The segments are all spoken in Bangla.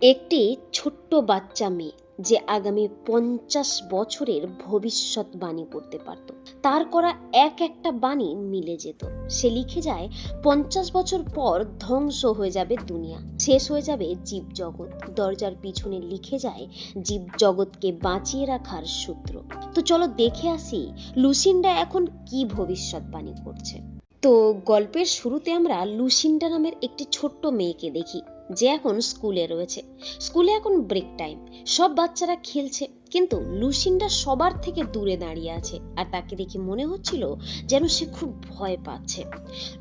একটি ছোট্ট বাচ্চা মেয়ে যে আগামী পঞ্চাশ বছরের ভবিষ্যৎবাণী করতে পারত। তার করা এক একটা বাণী মিলে যেত। সে লিখে যায়, পঞ্চাশ বছর পর ধ্বংস হয়ে যাবে দুনিয়া, শেষ হয়ে যাবে জীবজগৎ। দরজার পিছনে লিখে যায়, জীবজগৎকে বাঁচিয়ে রাখার সূত্র। তো চলো দেখে আসি, লুসিন্ডা এখন কি ভবিষ্যৎবাণী করছে। তো গল্পের শুরুতে আমরা লুসিন্ডা নামের একটি ছোট্ট মেয়েকে দেখি, যে এখন স্কুলে রয়েছে। স্কুলে এখন ব্রেক টাইম সব বাচ্চারা খেলছে, কিন্তু লুসিন্ডা সবার থেকে দূরে দাঁড়িয়ে আছে আর তাকে দেখে মনে হচ্ছিল যেন সে খুব ভয় পাচ্ছে।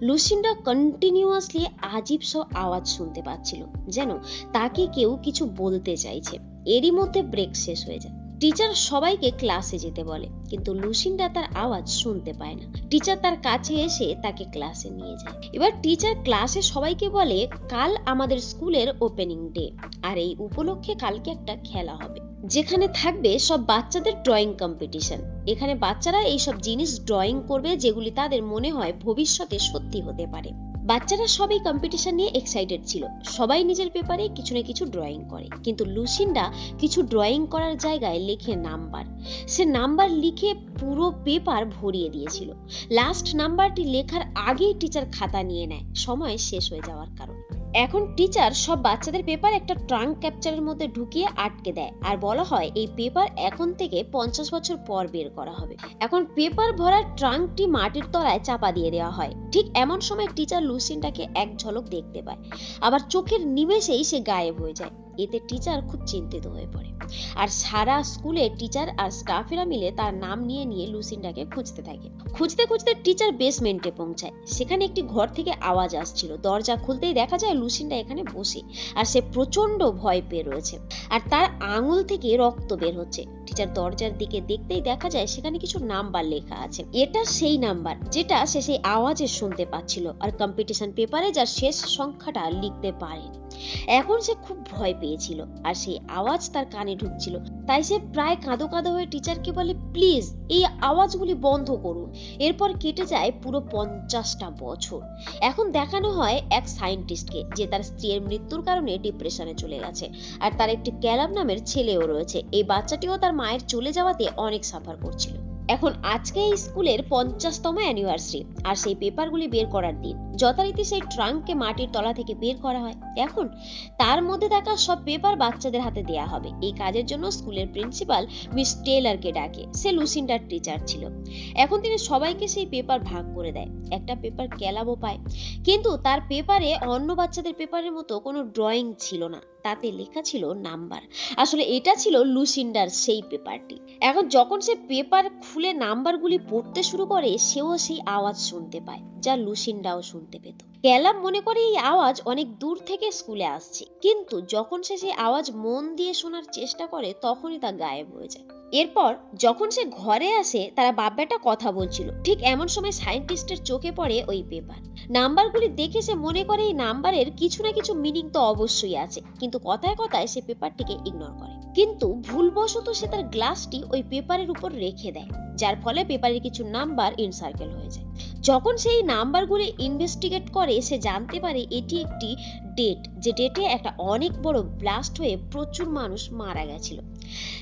লুসিন্ডা কন্টিনিউয়াসলি আজীব সব আওয়াজ শুনতে পাচ্ছিল, যেন তাকে কেউ কিছু বলতে চাইছে। এরই মধ্যে ব্রেক শেষ হয়ে যায়। টিচার সবাইকে ক্লাসে যেতে বলে, কিন্তু লুসিন্ডা তার আওয়াজ শুনতে পায় না। টিচার তার কাছে এসে তাকে ক্লাসে নিয়ে যায়। এবার টিচার ক্লাসে সবাইকে বলে, কাল আমাদের স্কুলের ওপেনিং ডে আর এই উপলক্ষে কালকে একটা খেলা হবে। যেখানে থাকবে সব বাচ্চাদের ড্রয়িং কম্পিটিশন এখানে বাচ্চারা এইসব জিনিস ড্রয়িং করবে, যেগুলি তাদের মনে হয় ভবিষ্যতে সত্যি হতে পারে। বাচ্চারা সবাই কম্পিটিশন নিয়ে এক্সাইটেড ছিল। সবাই নিজের পেপারে কিছু না কিছু ড্রয়িং করে। কিন্তু লুসিন্ডা কিছু ড্রয়িং করার জায়গায় লেখে নাম্বার। সে নাম্বার লিখে পুরো পেপার ভরিয়ে দিয়েছিল। লাস্ট নাম্বারটি লেখার আগেই টিচার খাতা নিয়ে নেয়। সময় শেষ হয়ে যাওয়ার কারণে। এখন টিচার সব বাচ্চাদের পেপার একটা ট্রাঙ্ক ক্যাপচারের মধ্যে ঢুকিয়ে আটকে দেয়। আর বলা হয়, এই পেপার এখন থেকে পঞ্চাশ বছর পর বের করা হবে। এখন পেপার ভরা ট্রাঙ্কটি মাটির তলায় চাপা দিয়ে দেওয়া হয়। ঠিক এমন সময় টিচার লুসিনটাকে এক ঝলক দেখতে পায়। আবার চোখের নিমেষেই সে গায়েব হয়ে যায়। এতে টিচার খুব চিন্তিত হয়ে পড়ে। আর সারা স্কুলে টিচার আর স্টাফেরা মিলে তার নাম নিয়ে নিয়ে লুসিন্ডাকে খুঁজতে থাকে। খুঁজতে খুঁজতে টিচার বেসমেন্টে পৌঁছায়। সেখানে একটি ঘর থেকে আওয়াজ আসছিল। দরজা খুলতেই দেখা যায় লুসিন্ডা এখানে বসে। আর সে প্রচণ্ড ভয় পেয়ে রয়েছে। আর তার আঙুল থেকে রক্ত বের হচ্ছে। টিচার দরজার দিকে দেখতেই দেখা যায় সেখানে কিছু নাম্বার লেখা আছে। এটা সেই নাম্বার যেটা সে সেই আওয়াজে শুনতে পাচ্ছিল। আর কম্পিটিশন পেপারে যার শেষ সংখ্যাটা লিখতে পারেনি। এখন সে খুব ভয় পেয়েছিল আর সেই আওয়াজ তার কানে ঢুকছিল। তাই সে প্রায় কাঁদো কাঁদো হয়ে টিচারকে বলে, প্লিজ, এই আওয়াজগুলি বন্ধ করুন। এরপর কেটে যায় পুরো পঞ্চাশটা বছর। এখন দেখানো হয় এক সায়েন্টিস্টকে, যে তার স্ত্রীর মৃত্যুর কারণে ডিপ্রেশনে চলে গেছে। আর তার একটি ক্যালাম নামের ছেলেও রয়েছে। এই বাচ্চাটিও তার মায়ের চলে যাওয়াতে অনেক সাফার করছিল। এখন আজকে এই স্কুলের পঞ্চাশতম অ্যানিভার্সারি আর সেই পেপারগুলি বের করার দিন। যথারীতি সেই ট্রাঙ্ককে মাটির তলা থেকে বের করা হয়। এখন তার মধ্যে থাকা সব পেপার বাচ্চাদের হাতে দেয়া হবে। এই কাজের জন্য স্কুলের প্রিন্সিপাল মিস টেলারকে ডাকে। সে লুসিন্ডার টিচার ছিল। এখন তিনি সবাইকে সেই পেপার ভাগ করে দেয়। একটা পেপার ক্যালাবও পায়। কিন্তু তার পেপারে অন্য বাচ্চাদের পেপারের মতো কোনো ড্রয়িং ছিল না। তাতে লেখা ছিল নাম্বার। আসলে এটা ছিল লুসিন্ডার সেই পেপারটি। এখন যখন সে পেপার খুলে নাম্বারগুলি পড়তে শুরু করে, সেও সেই আওয়াজ শুনতে পায়, যা লুসিন্ডাও শুনতে পেত। ক্যালাম মনে করে এই আওয়াজ অনেক দূর থেকে স্কুলে আসছে। কিন্তু যখন সে সেই আওয়াজ মন দিয়ে শোনার চেষ্টা করে, তখনই তা গায়েব হয়ে যায়। এরপর যখন সে ঘরে আসে, তারা বাব্যাটা কথা বলছিল। ঠিক এমন সময় সায়েন্টিস্টের চোখে পড়ে ওই পেপার। নাম্বারগুলি দেখে সে মনে করে এই নাম্বারের কিছু না কিছু মিনিং তো অবশ্যই আছে। কিন্তু কথায় কথায় সে পেপারটিকে ইগনোর করে। কিন্তু ভুলবশত সে তার গ্লাসটি ওই পেপারের উপর রেখে দেয়, যার ফলে পেপারের কিছু নাম্বার ইনসার্কেল হয়ে যায়। যখন সেই নাম্বারগুলি ইনভেস্টিগেট করে, সে জানতে পারে এটি একটি ডেট যে ডেটে একটা অনেক বড় ব্লাস্ট হয়ে প্রচুর মানুষ মারা গেছিল।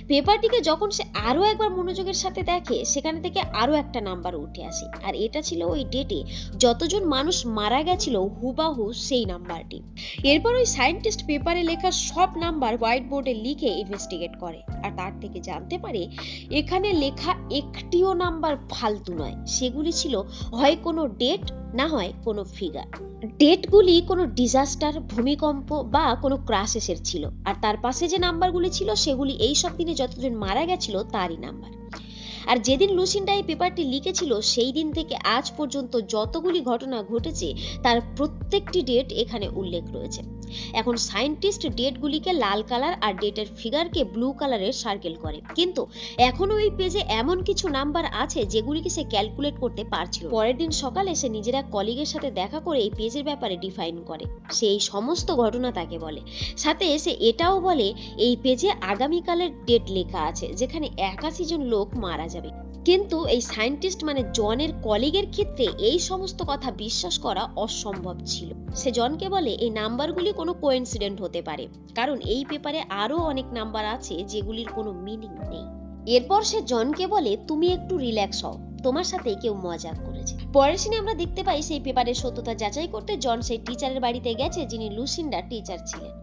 পেপারটিকে যখন সে আরও একবার মনোযোগের সাথে দেখে, সেখানে থেকে আরও একটা নাম্বার উঠে আসে। আর এটা ছিল ওই ডেটে যতজন মানুষ মারা গেছিল, হুবাহু সেই নাম্বারটি। এরপর ওই সায়েন্টিস্ট পেপারে লেখা সব নাম্বার হোয়াইট বোর্ডে লিখে ইনভেস্টিগেট করে। আর তার থেকে জানতে পারে, এখানে লেখা একটিও নাম্বার ফালতু নয়। সেগুলি ছিল, হয় কোনো ডেট না হয় কোনো ফিগার ডেটগুলি কোনো ডিজাস্টার ভূমিকম্প বা কোনো ক্রাশেসের ছিল আর তার পাশে যে নাম্বারগুলি ছিল, সেগুলি এই সব দিনে যতজন মারা গেছিল, তারই নাম্বার আর যেদিন লুসিন্ডা এই পেপারটি লিখেছিল সেই দিন থেকে আজ পর্যন্ত যতগুলি ঘটনা ঘটেছে, তার প্রত্যেকটি ডেট এখানে উল্লেখ রয়েছে। এখন সায়েন্টিস্ট ডেটগুলিকে লাল কালার আর ডেটের ফিগারকে ব্লু কালারের সার্কেল করে। কিন্তু এখনও ওই পেজে এমন কিছু নাম্বার আছে, যেগুলিকে সে ক্যালকুলেট করতে পারছিল পরের দিন সকালে সে নিজেরা কলিগের সাথে দেখা করে এই পেজের ব্যাপারে ডিফাইন করে। সে এই সমস্ত ঘটনা তাকে বলে। সাথে সে এটাও বলে, এই পেজে আগামীকালের ডেট লেখা আছে, যেখানে একাশি জন লোক মারা যাবে। কিন্তু এই সায়েন্টিস্ট মানে জনের কলিগের ক্ষেত্রে এই সমস্ত কথা বিশ্বাস করা অসম্ভব ছিল। সে জনকে বলে এই নাম্বারগুলি কোনো কোইন্সিডেন্ট হতে পারে। কারণ এই পেপারে আরও অনেক নাম্বার আছে যেগুলির কোনো মিনিং নেই। এরপর সে জনকে বলে, তুমি একটু রিল্যাক্স হও। তোমার সাথে কেউ মজা করেছে। পরের সিনে আমরা দেখতে পাই সেই পেপারের সত্যতা যাচাই করতে জন সেই টিচারের বাড়িতে গেছে যিনি লুসিন্ডার টিচার ছিলেন।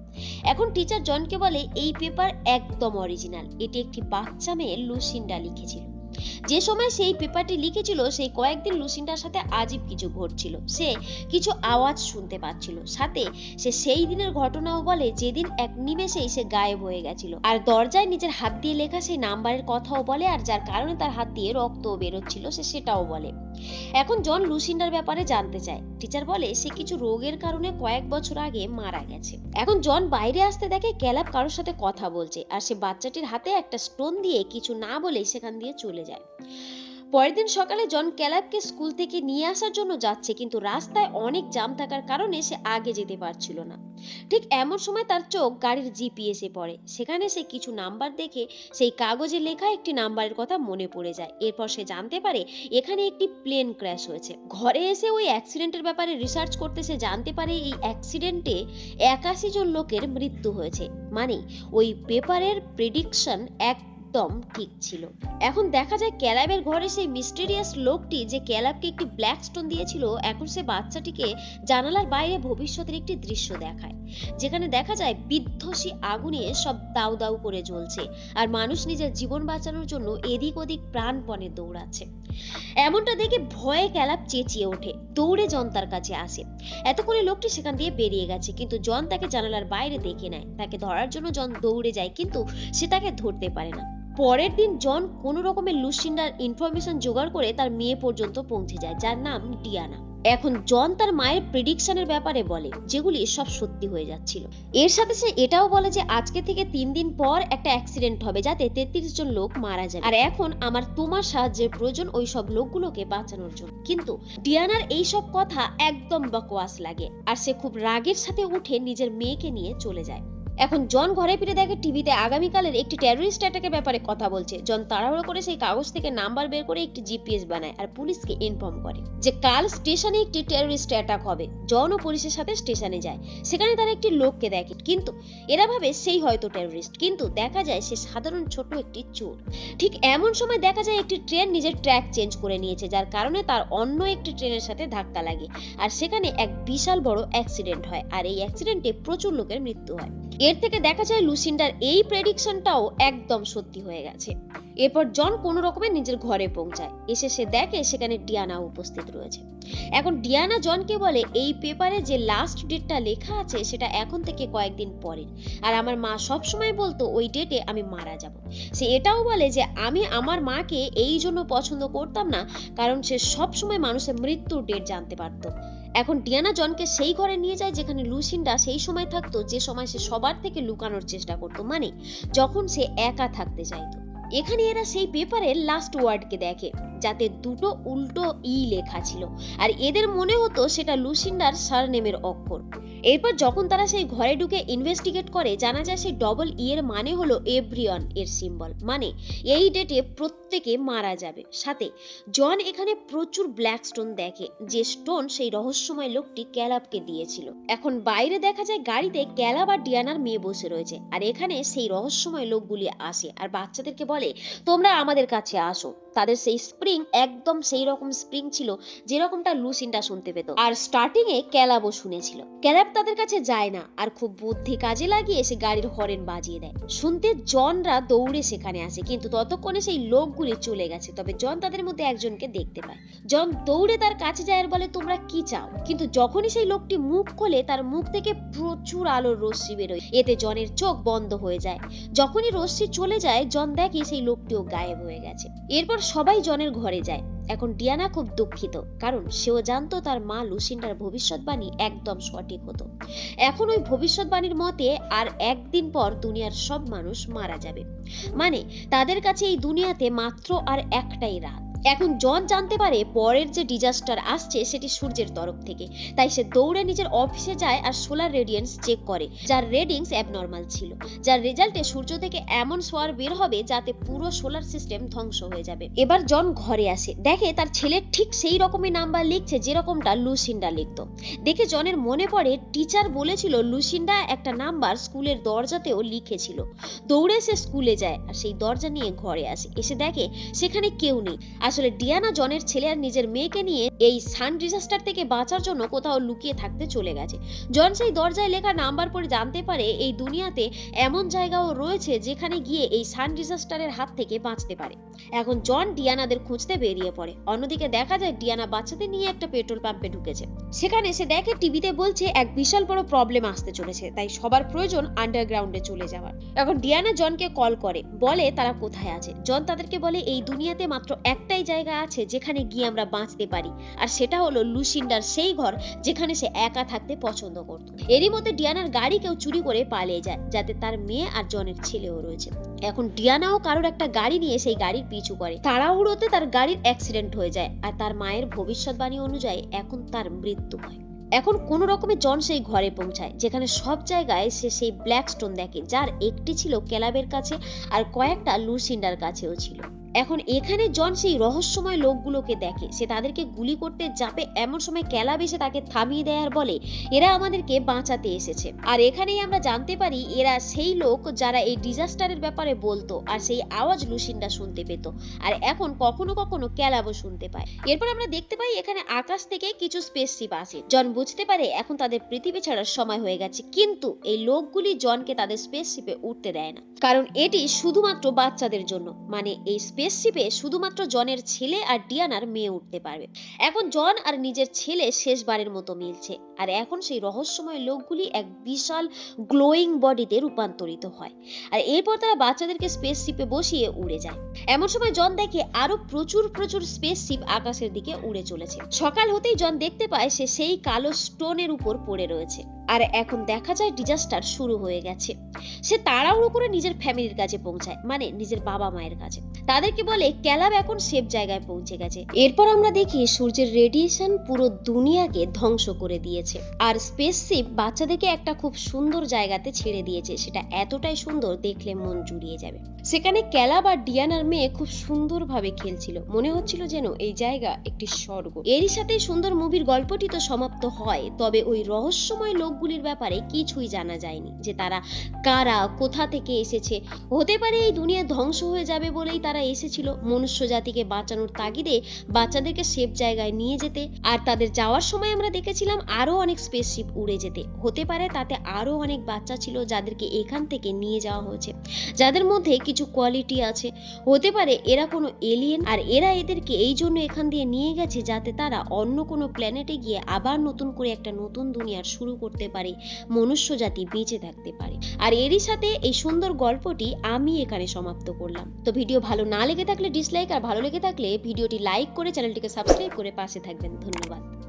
এখন টিচার জনকে বলে, এই পেপার একদম অরিজিনাল এটি একটি বাচ্চা মেয়ে লুসিন্ডা লিখেছিল। যে সময় সেই পেপারটি লিখেছিল, সেই কয়েকদিন লুসিন্ডার সাথে আজীব কিছু ঘটছিল। সে কিছু আওয়াজ শুনতে পাচ্ছিল। সাথে সে সেই দিনের ঘটনাও বলে, যেদিন এক নিমেষেই সে গায়েব হয়ে গেছিল। আর দরজায় নিজের হাত দিয়ে লেখা সেই নাম্বারের কথাও বলে, আর যার কারণে তার হাত দিয়ে রক্তও বেরোচ্ছিল, সে সেটাও বলে। এখন জন লুসিন্ডার ব্যাপারে জানতে চায়। টিচার বলে, সে কিছু রোগের কারণে কয়েক বছর আগে মারা গেছে। এখন জন বাইরে আসতে দেখে ক্যালাব কারোর সাথে কথা বলছে, আর সে বাচ্চাটির হাতে একটা স্টোন দিয়ে কিছু না বলেই সেখান দিয়ে চলে যায়। পরের দিন সকালে জন ক্যালাবকে স্কুল থেকে নিয়ে আসার জন্য যাচ্ছে, কিন্তু রাস্তায় অনেক জাম থাকার কারণে সে আগে যেতে পারছিল না। ঠিক এমন সময় তার চোখ গাড়ির জিপিএসে পড়ে। সেখানে সে কিছু নাম্বার দেখে সেই কাগজে লেখা একটি নাম্বারের কথা মনে পড়ে যায়। এরপর সে জানতে পারে এখানে একটি প্লেন ক্র্যাশ হয়েছে। ঘরে এসে ওই অ্যাক্সিডেন্টের ব্যাপারে রিসার্চ করতে সে জানতে পারে এই অ্যাক্সিডেন্টে একাশি জন লোকের মৃত্যু হয়েছে। মানে ওই পেপারের প্রেডিকশন একদম ঠিক ছিল। এখন দেখা যায় ক্যালাবের ঘরে সেই মিস্টেরিয়াস লোকটি যে ক্যালাবকে একটি ব্ল্যাক স্টোন দিয়েছিল, এখন সে বাচ্চাটিকে জানালার বাইরে ভবিষ্যতের একটি দৃশ্য দেখায়। যেখানে দেখা যায় বিধ্বসী আগুনে সব দাউ দাউ করে জ্বলছে আর মানুষ নিজের জীবন বাঁচানোর জন্য এদিক ওদিক প্রাণপণে দৌড়াচ্ছে। এমনটা দেখে ভয়ে ক্যালাব চেঁচিয়ে ওঠে, দৌড়ে জন তার কাছে আসে। এতক্ষণে লোকটি সেখান দিয়ে বেরিয়ে গেছে, কিন্তু জন তাকে জানালার বাইরে দেখে নেয়। তাকে ধরার জন্য জন দৌড়ে যায়, কিন্তু সে তাকে ধরতে পারে না। পরের দিন জন কোনো রকমের লুসিন্ডার ইনফরমেশন জোগাড় করে তার মেয়ে পর্যন্ত পৌঁছে যায়, যার নাম ডিয়ানা। এখন জন তার মায়ের প্রেডিকশনের ব্যাপারে বলে, যেগুলি সব সত্যি হয়ে যাচ্ছিল। এর সাথে সে এটাও বলে যে, আজকে থেকে তিন দিন পর একটা অ্যাক্সিডেন্ট হবে যাতে তেত্রিশ জন লোক মারা যাবে। আর এখন আমার তোমার সাহায্যের প্রয়োজন ওই সব লোকগুলোকে বাঁচানোর জন্য। কিন্তু ডিয়ানার এই সব কথা একদম বকওয়াস লাগে। আর সে খুব রাগের সাথে উঠে নিজের মেয়েকে নিয়ে চলে যায়। এখন জন ঘরে ফিরে দেখে টিভিতে আগামীকালের একটি টেররিস্ট অ্যাটাকের ব্যাপারে কথা বলছে। জন তাড়াহুড়ো করে সেই কাগজ থেকে নাম্বার বের করে একটি জিপিএস বানায় আর পুলিশকে ইনফর্ম করে যে কাল স্টেশনে একটি টেররিস্ট অ্যাটাক হবে। জন ও পুলিশের সাথে স্টেশনে যায়। সেখানে তারা একটি লোককে দেখে। কিন্তু এরা ভাবে সেই হয়তো টেররিস্ট কিন্তু দেখা যায় সে সাধারণ ছোট একটি চোর। ঠিক এমন সময় দেখা যায় একটি ট্রেন নিজের ট্র্যাক চেঞ্জ করে নিয়েছে, যার কারণে তার অন্য একটি ট্রেনের সাথে ধাক্কা লাগে। আর সেখানে এক বিশাল বড় অ্যাক্সিডেন্ট হয়। আর এই অ্যাক্সিডেন্টে প্রচুর লোকের মৃত্যু হয়। এর থেকে দেখা যায় লুসিন্ডার এই প্রেডিকশনটাও একদম সত্যি হয়ে গেছে। এরপর জন কোনো রকমে নিজের ঘরে পৌঁছায়। এসে সে দেখে সেখানে ডিয়ানা উপস্থিত রয়েছে। এখন ডিয়ানা জনকে বলে, এই পেপারে যে লাস্ট ডেটটা লেখা আছে, সেটা এখন থেকে কয়েকদিন পরের। আর আমার মা সব সময় বলতো, ওই ডেটে আমি মারা যাব। সে এটাও বলে যে, আমি আমার মাকে এই জন্য পছন্দ করতাম না, কারণ সে সব সময় মানুষের মৃত্যুর ডেট জানতে পারতো। এখন ডিয়ানা জনকে সেই ঘরে নিয়ে যায় যেখানে লুসিন্ডা সেই সময় থাকতো, যে সময় সে সবার থেকে লুকানোর চেষ্টা করতো। মানে যখন সে একা থাকতে চাইতো। এখানে এরা সেই পেপারের লাস্ট ওয়ার্ডকে দেখে, যাতে দুটো উল্টো ই লেখা ছিল। আর এদের মনে হতো সেটা লুসিন্ডার সারনেমের অক্ষর। এরপর যখন তারা সেই ঘরে ঢুকে ইনভেস্টিগেট করে, জানা যায় সেই ডবল ই এর মানে হলো এভরিওয়ান এর সিম্বল মানে এই ডেটে প্রত্যেকে মারা যাবে। সাথে জন এখানে প্রচুর ব্ল্যাক স্টোন দেখে, যে স্টোন সেই রহস্যময় লোকটি ক্যালাবকে দিয়েছিল। এখন বাইরে দেখা যায় গাড়িতে ক্যালাব আর ডিয়ানার মেয়ে বসে রয়েছে। আর এখানে সেই রহস্যময় লোকগুলি আসে আর বাচ্চাদেরকে বলে, তোমরা আমাদের কাছে আসো। তাদের সেই স্প্রিং একদম সেই রকম স্প্রিং ছিল, যেরকমটা লুসিনটা শুনতে পেত। আর স্টার্টিং এ ক্যালাবও শুনেছিল। ক্যালাব তাদের কাছে যায় না। আর খুব বুদ্ধি কাজে লাগিয়ে সে গাড়ির হরেন বাজিয়ে দেয়। শুনতে জনরা দৌড়ে সেখানে আসে, কিন্তু ততক্ষণে সেই লোকগুলি চলে গেছে। তবে জন তাদের মধ্যে একজনকে দেখতে পায়। জন দৌড়ে তার কাছে যায় বলে, তোমরা কি চাও? কিন্তু যখনই সেই লোকটি মুখ খোলে, তার মুখ থেকে প্রচুর আলোর রশ্মি বেরোয়। এতে জনের চোখ বন্ধ হয়ে যায়। যখনই রশ্মি চলে যায়, জন দেখে সেই লোকটিও গায়েব হয়ে গেছে। এরপর সবাই জনের ঘরে যায়। এখন ডিয়ানা খুব দুঃখিত, কারণ সেও জানতো তার মা লুসিন্ডার ভবিষ্যৎবাণী একদম সঠিক হতো। এখন ওই ভবিষ্যৎবাণীর মতে আর একদিন পর দুনিয়ার সব মানুষ মারা যাবে। মানে তাদের কাছে এই দুনিয়াতে মাত্র আর একটাই রাত। এখন জন জানতে পারে পরের যে ডিজাস্টার আসছে সেটি সূর্যের তরফ থেকে। তাই সে দৌড়ে নিজের অফিসে যায় আর সোলার রেডিয়েন্স চেক করে, যার রেডিংস অ্যাবনর্মাল ছিল। যার রেজাল্টে সূর্য থেকে এমন সোয়ার বের হবে যাতে পুরো সোলার সিস্টেম ধ্বংস হয়ে যাবে। এবার জন ঘরে আসে, দেখে তার ছেলে ঠিক সেই রকমই নাম্বার লিখছে যেরকমটা লুসিন্ডা লিখতো। দেখে জনের মনে পড়ে টিচার বলেছিল লুসিন্ডা একটা নাম্বার স্কুলের দরজাতেও লিখেছিল। দৌড়ে সে স্কুলে যায় আর সেই দরজা নিয়ে ঘরে আসে। এসে দেখে সেখানে কেউ নেই। আসলে ডিয়ানা জনের ছেলে আর নিজের মেয়েকে নিয়ে এই সান ডিজাস্টার থেকে বাঁচার জন্য কোথাও লুকিয়ে থাকতে চলে গেছে। জন সেই দরজায় লেখা নাম্বার পরে জানতে পারে এই দুনিয়াতে এমন জায়গাও রয়েছে যেখানে গিয়ে এই সান ডিজাস্টারের হাত থেকে বাঁচতে পারে। এখন জন ডিয়ানাদের খুঁজতে বেরিয়ে পড়ে। অন্যদিকে দেখা যায় ডিয়ানা বাচ্চাদের নিয়ে একটা পেট্রোল পাম্পে ঢুকেছে। সেখানে সে দেখে টিভিতে বলছে, এক বিশাল বড় প্রবলেম আসতে চলেছে, তাই সবার প্রয়োজন আন্ডারগ্রাউন্ডে চলে যাওয়ার। এখন ডিয়ানা জনকে কল করে, বলে তারা কোথায় আছে। জন তাদেরকে বলে, এই দুনিয়াতে মাত্র একটাই জায়গা আছে যেখানে গিয়ে আমরা বাঁচতে পারি। আর সেটা হলো লুসিন্ডার সেই ঘর যেখানে সে একা থাকতে পছন্দ করত। এরই মধ্যে ডিয়ানার গাড়ি কেউ চুরি করে পালিয়ে যায়, যাতে তার মেয়ে আর জনের ছেলেও রয়েছে। এখন ডিয়ানাও কারোর একটা গাড়ি নিয়ে সেই গাড়ির পিছু করে। তাড়াহুড়োতে তার গাড়ির অ্যাক্সিডেন্ট হয়ে যায় আর তার মায়ের ভবিষ্যৎবাণী অনুযায়ী এখন তার মৃত্যু হয় এখন কোনো রকমে জন সেই ঘরে পৌঁছায়, যেখানে সব জায়গায় সে সেই ব্ল্যাক স্টোন দেখে, যার একটি ছিল ক্যালাবের কাছে আর কয়েকটা লুসিন্ডার কাছেও ছিল। এখন এখানে জন সেই রহস্যময় লোকগুলোকে দেখে। সে তাদেরকে গুলি করতে যাবে, এমন সময় ক্যালাব এসে তাকে থামিয়ে দেয় আর বলে, এরা আমাদেরকে বাঁচাতে এসেছে। আর এখানেই আমরা জানতে পারি, এরা সেই লোক যারা এই ডিজাস্টারের ব্যাপারে বলতো আর সেই আওয়াজ লুসিন্ডা শুনতে পেত। আর এখন কখনো কখনো ক্যালাবও শুনতে পায়। এরপর আমরা দেখতে পাই, এখানে আকাশ থেকে কিছু স্পেসশিপ আসে। জন বুঝতে পারে, এখন তাদের পৃথিবী ছাড়ার সময় হয়ে গেছে, কিন্তু এই লোকগুলি জনকে তাদের স্পেসশিপে উঠতে দেয় না। কারণ এটি শুধুমাত্র বাচ্চাদের জন্য। মানে এই স্পেসশিপে শুধুমাত্র জনের ছেলে আর ডিয়ানার মেয়ে উঠতে পারবে। এখন জন আর নিজের ছেলে শেষবারের মতো মিলছে। আর এখন সেই রহস্যময় লোকগুলি এক বিশাল গ্লোয়িং বডিতে রূপান্তরিত হয়। আর এরপর তারা বাচ্চাদেরকে স্পেসশিপে বসিয়ে উড়ে যায়। এমন সময় জন দেখে আরও প্রচুর প্রচুর স্পেসশিপ আকাশের দিকে উড়ে চলেছে। সকাল হতেই জন দেখতে পায় সে সেই কালো স্টোনের উপর পড়ে রয়েছে। আর এখন দেখা যায় ডিজাস্টার শুরু হয়ে গেছে। সে তাড়াহুড়ো করে নিজের ফ্যামিলির কাছে পৌঁছায় মানে নিজের বাবা মায়ের কাছে। তাদেরকে বলে, ক্যালাব এখন সেফ জায়গায় পৌঁছে গেছে। এরপর আমরা দেখি সূর্যের রেডিয়েশন পুরো দুনিয়াকে ধ্বংস করে দিয়েছে। আর স্পেসশিপ বাচ্চাদেরকে একটা খুব সুন্দর জায়গাতে ছেড়ে দিয়েছে। সেটা এতটাই সুন্দর, দেখলে মন জুড়িয়ে যাবে। সেখানে ক্যালাব আর ডিয়ানার মেয়ে খুব সুন্দরভাবে খেলছিল। মনে হচ্ছিল যেন এই জায়গা একটি স্বর্গ। এরই সাথে সুন্দর মুভির গল্পটি তো সমাপ্ত হয়। তবে ওই রহস্যময় লোকগুলির ব্যাপারে কিছুই জানা যায়নি যে তারা কারা, কোথা থেকে এসেছে। হতে পারে এই দুনিয়া ধ্বংস হয়ে যাবে বলেই তারা এসেছিল মনুষ্য জাতিকে বাঁচানোর তাগিদে বাচ্চাদেরকে সেফ জায়গায় নিয়ে যেতে। আর তাদের যাওয়ার সময় আমরা দেখেছিলাম আরও অনেক স্পেসশিপ উড়ে যেতে। হতে পারে তাতে আরও অনেক বাচ্চা ছিল যাদেরকে এখান থেকে নিয়ে যাওয়া হয়েছে, যাদের মধ্যে কিছু কোয়ালিটি আছে। হতে পারে এরা কোনো এলিয়েন আর এরা এদেরকে এই জন্য এখান দিয়ে নিয়ে গেছে যাতে তারা অন্য কোনো প্ল্যানেটে গিয়ে আবার নতুন করে একটা নতুন দুনিয়ার শুরু করতে পারে, মনুষ্য জাতি বেঁচে থাকতে পারে। আর এরই সাথে এই সুন্দর গল্পটি আমি এখানে সমাপ্ত করলাম। তো ভিডিও ভালো না লেগে থাকলে ডিসলাইক আর ভালো লেগে থাকলে ভিডিওটি লাইক করে চ্যানেলটিকে সাবস্ক্রাইব করে পাশে থাকবেন। ধন্যবাদ।